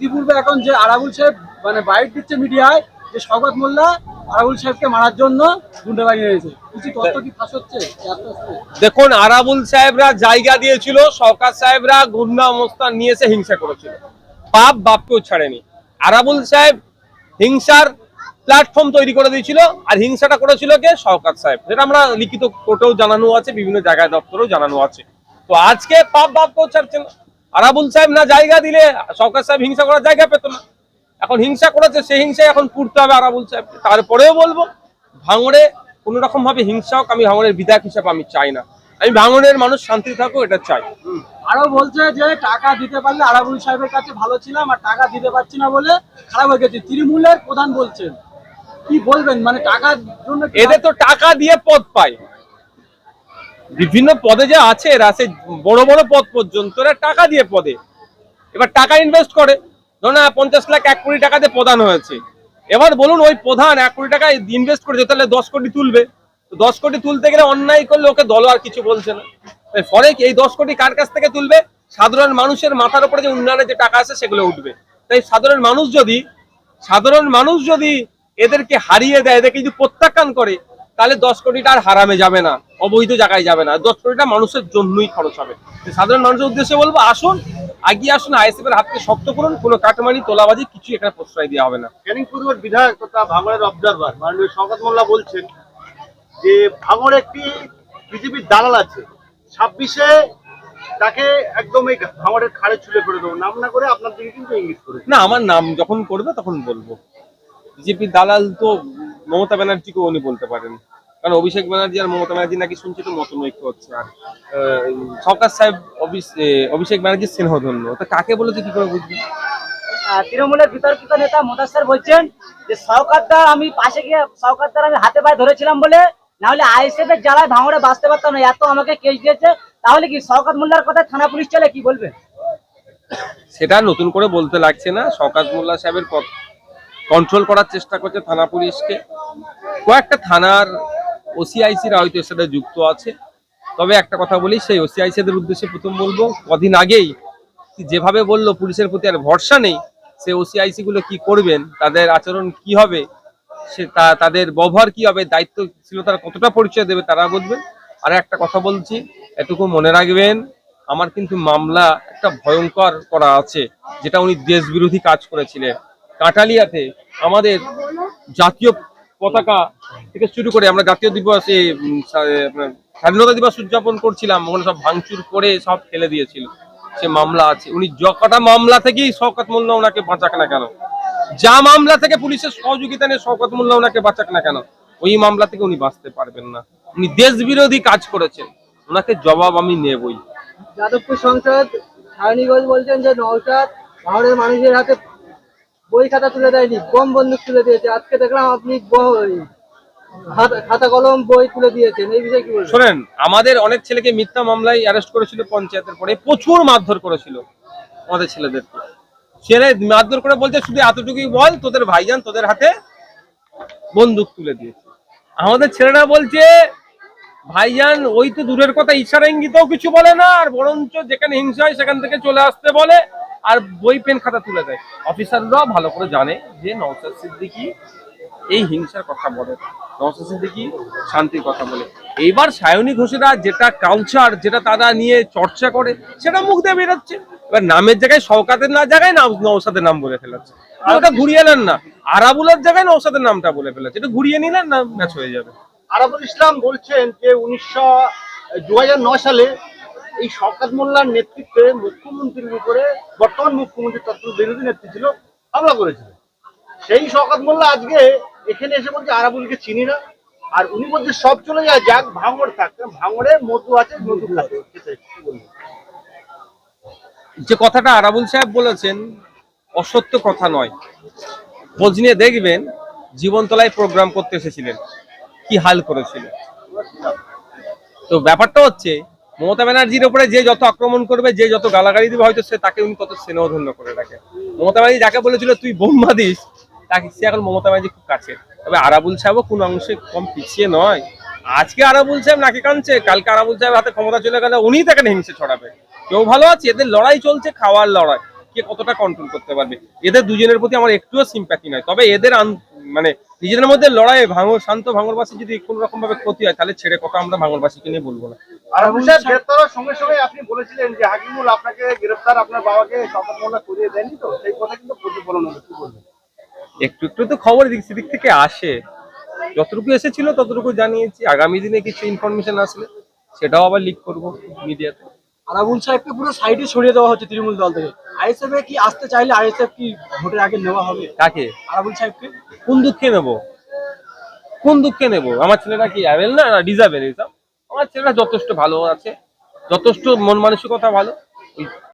ইতিপূর্বে এখন যে আরাবুল সাহেব মানে বাইট দিচ্ছে মিডিয়ায়, যে শওকত মোল্লা আরাবুল সাহেবকে মারার জন্য হচ্ছে? আস্তে আস্তে? দেখুন, আরাবুল সাহেবরা জায়গা দিয়েছিল, সরকার সাহেবরা গুন্ডা অবস্থান নিয়ে এসে হিংসা করেছিল। বাপ বাপকেও ছাড়েনি। আরাবুল সাহেব হিংসার প্ল্যাটফর্ম তৈরি করে দিয়েছিল আর হিংসাটা করেছিল কে? সরকার সাহেব। যেটা আমরা লিখিত কোর্টেও জানানো আছে, বিভিন্ন জায়গায় দপ্তরেও জানানো আছে। তো আজকে পাপ বাপকেও ছাড়ছে না আরাবুল সাহেব না জায়গা দিলে সরকার সাহেব হিংসা করার জায়গা পেত না। এখন হিংসা করেছে সেই হিংসায় এখন পুড়তে হবে আরাবুল সাহেব তারপরেও বলব ভাঙড়ে কোন রকম ভাবে হিংসা হোক আমি ভাঙড়ের বিধায়ক হিসাবে আমি চাই না। আমি ভাঙড়ের মানুষ শান্তি থাকুক এটা চাই। আরও বলছে যে টাকা দিতে পারলে আরাবুল সাহেবের কাছে ভালো ছিলাম আর টাকা দিতে পারছি না বলে খারাপ হয়ে গেছে। তৃণমূলের প্রধান বলছেন। কি বলবেন? মানে টাকার জন্য এদের তো টাকা দিয়ে পদ পায়। বিভিন্ন পদে যে আছে, এরা সে বড় বড় পদ পর্যন্ত টাকা দিয়ে পদে। এবার টাকা ইনভেস্ট করে। ধরুন পঞ্চাশ লাখ, এক কোটি টাকা দিয়ে প্রদান হয়েছে। এবার বলুন, ওই প্রধান এক কোটি টাকা ইনভেস্ট করেছে, তাহলে দশ কোটি তুলবে। দশ কোটি তুলতে গেলে অন্যায় করলে ওকে দল আর কিছু বলছে না। ফলে এই দশ কোটি কার কাছ থেকে তুলবে? সাধারণ মানুষের মাথার উপরে যে উন্নয়নের যে টাকা আছে, সেগুলো উঠবে। তাই সাধারণ মানুষ যদি, সাধারণ মানুষ যদি এদেরকে হারিয়ে দেয়, এদেরকে যদি প্রত্যাখ্যান করে, তাহলে দশ কোটিটা আর হারামে যাবে না। অবৈধ জায়গায় যাবে না। দশ কোটিটা মানুষের জন্যই খরচ হবে। সাধারণ মানুষের উদ্দেশ্যে বলব আসুন আগিয়ে আসুন আইএসএফ এর হাতকে শক্ত করুন কোনো কাটমানি তোলাবাজি কিছু এখানে প্রশ্রয় দেওয়া হবে না। ক্যানিং পূর্বের বিধায়ক তথা ভাঙড়ের অবজারভার মাননীয় শওকত মোল্লা বলছেন যে ভাঙড়ে একটি বিজেপির দালাল আছে। ছাব্বিশে তাকে একদম এই ভাঙড়ের খাড়ে ছুলে করে দেবো। নাম না করে আপনার দিকে কিন্তু ইঙ্গিত করে না আমার নাম যখন করবে তখন বলব। বিজেপি দালাল তো মমতা ব্যানার্জিকে উনি বলতে পারেন। কারণ অভিষেক ব্যানার্জি আর মমতা ব্যানার্জি নাকি শুনছি তো মতনৈক্য হচ্ছে। আর সরকার সাহেব অভিষেক ব্যানার্জির স্নেহধন্য। তা কাকে বলেছে কি করে বুঝবে? তৃণমূলের বিতর্কিত নেতা মোদাস্সার বলছেন যে সরকারদার আমি পাশে গিয়ে সরকারদার আমি হাতে পায়ে ধরেছিলাম বলে না হলে আইএসএফ এর জ্বালায় ভাঙড়ে বাঁচতে পারতাম না এত আমাকে কেস দিয়েছে। তাহলে কি সরকার মোল্লার কথা থানা পুলিশ চলে কি বলবেন সেটা নতুন করে বলতে লাগছে না। শওকাত মোল্লা সাহেবের কন্ট্রোল করার চেষ্টা করছে থানা পুলিশকে। কয়েকটা থানার ওসিআইসিরা হয়তো এর সাথে যুক্ত আছে। তবে একটা কথা বলি, সেই ওসিআইসিদের উদ্দেশ্যে প্রথম বলব, কদিন আগেই যেভাবে বলল পুলিশের প্রতি আর ভরসা নেই, সে ওসিআইসি গুলো কি করবেন, তাদের আচরণ কি হবে, সে তাদের ব্যবহার কি হবে, দায়িত্বশীলতার কতটা পরিচয় দেবে তারা বুঝবেন। আর একটা কথা বলছি, এটুকু মনে রাখবেন, আমার কিন্তু মামলা একটা ভয়ঙ্কর করা আছে, যেটা উনি দেশ বিরোধী কাজ করেছিলেন। কাঁটালিয়াতে আমাদের জাতীয় পতাকা থেকে শুরু করে আমরা জাতীয় দিবস স্বাধীনতা দিবস উদযাপন করছিলাম, ওখানে সব ভাঙচুর করে সব ফেলে দিয়েছিল। সে মামলা আছে। উনি যকটা মামলা থেকেই শওকত মোল্লা ওনাকে বাঁচাক না কেন? যা মামলা থেকে পুলিশের সহযোগিতা নিয়ে শওকত মোল্লা ওনাকে বাঁচাক না কেন? ওই মামলা থেকে উনি বাঁচতে পারবেন না। উনি দেশ বিরোধী কাজ করেছেন। ওনাকে জবাব আমি নেবই। যাদবপুর সংসদ সায়নীগঞ্জ বলছেন যে নৌসাদ শহরের মানুষের হাতে বই খাতা তুলে দেয়নি বম বন্দুক তুলে দিয়েছে। আজকে দেখলাম আপনি খাতা কলম, বই তুলে দিয়েছেন। এই বিষয়ে কি বলবেন? শোনেন, আমাদের অনেক ছেলেকে মিথ্যা মামলায় অ্যারেস্ট করেছিল পঞ্চায়েতের পরে, প্রচুর মারধর করেছিল আমাদের ছেলেদেরকে ছেলে মারধর করে বলছে, শুধু এতটুকুই বল, তোদের ভাইজান তোদের হাতে বন্দুক তুলে দিয়েছে। আমাদের ছেলেরা বলছে, ভাইজান, ওই তো দূরের কথা, ইশারা ইঙ্গিতেও কিছু বলে না, আর বরঞ্চ যেখানে হিংসা হয় সেখান থেকে চলে আসতে বলে। আর বই পেন খাতা তুলে দেয়। অফিসাররাও ভালো করে জানে যে নওসাদ সিদ্দিকী এই হিংসার কথা বলে। নওসাদ সিদ্দিকী শান্তির কথা বলে। এইবার সায়নী ঘোষেরা যেটা কালচার যেটা তারা নিয়ে চর্চা করে সেটা মুখ দিয়ে বেরোচ্ছে। এবার নামের জায়গায় শওকাতের না জায়গায় না নওসাদের নাম বলে ফেলাচ্ছে আর ওটা ঘুরিয়ে নেন না। আরাবুলের জায়গায় নৌসাদের নামটা বলে ফেলাচ্ছে এটা ঘুরিয়ে নিলেন না ম্যাচ হয়ে যাবে। আরাবুল ইসলাম বলছেন যে উনিশশো দু সালে এই শওকত মোল্লার নেতৃত্বে মুখ্যমন্ত্রীর উপরে, বর্তমান মুখ্যমন্ত্রী তত্ত্ব বিরোধী নেত্রী ছিল, হামলা করেছিল। সেই শওকত মোল্লা আজকে এখানে এসে বলছে, আরাবুলকে চিনি না। আর উনি বলছে, সব চলে যায়, যাক, ভাঙড় থাকতে ভাঙড়ে মধু আছে, মধু? যে কথাটা আরাবুল সাহেব বলেছেন, অসত্য কথা নয়। খোঁজ নিয়ে দেখবেন, জীবনতলায় প্রোগ্রাম করতে এসেছিলেন। কি হাল করেছিল। তো ব্যাপারটা হচ্ছে মমতা ব্যানার্জির উপরে যে যত আক্রমণ করবে, যে যত গালাগালি দিবে, হয়তো সে তাকে উনি তত স্নেহধন্য করে রাখে। মমতা ব্যানার্জি যাকে বলেছিল, তুই বোম্বা দিস তাকে সে এখন মমতা ব্যানার্জি খুব কাছে। তবে আরাবুল সাহেবও কোন অংশে কম পিছিয়ে নয়। আজকে আরাবুল সাহেব নাকি কাঁদছে, কালকে আরাবুল সাহেব হাতে ক্ষমতা চলে গেলে উনিই তাকে হিংসে ছড়াবে। কেউ ভালো আছে? এদের লড়াই চলছে, খাওয়ার লড়াই। কে কতটা কন্ট্রোল করতে পারবে? এদের দুজনের প্রতি আমার একটুও সিম্প্যাথি নয়। তবে এদের মানে নিজেদের মধ্যে লড়াই ভাঙর শান্ত ভাঙরবাসী যদি কোনো রকম ভাবে ক্ষতি হয়, তাহলে ছেড়ে কথা আমরা ভাঙরবাসীকে নিয়ে বলব না। আর আবুল সাহেব গ্রেপ্তার হওয়ার সঙ্গে সঙ্গে আপনি বলেছিলেন যে হাকিমুল আপনাকে গ্রেপ্তার আপনার বাবাকে শওকত করিয়ে দেয়নি তো? সেই কথা কিন্তু প্রতিফলন হলো কি বলবেন? একটু একটু তো খবর দিক সেদিক থেকে আসে। যতটুকু এসেছিল ততটুকু জানিয়েছি। আগামী দিনে কিছু ইনফরমেশন আসলে সেটাও আবার লিক করব মিডিয়াতে আরাবুল সাহেবকে পুরো সাইডে সরিয়ে দেওয়া হচ্ছে তৃণমূল দল থেকে। আইএসএফ এ কি আসতে চাইলে আইএসএফ কি ভোটের আগে নেওয়া হবে? কাকে? আরাবুল সাহেবকে? কোন দুঃখে নেব? কোন দুঃখে নেব? আমার ছেলেরা কি অ্যাভেল না? ডিজাবেল এইসব আমার ছেলেরা যথেষ্ট ভালো আছে যথেষ্ট মন মানসিকতা ভালো।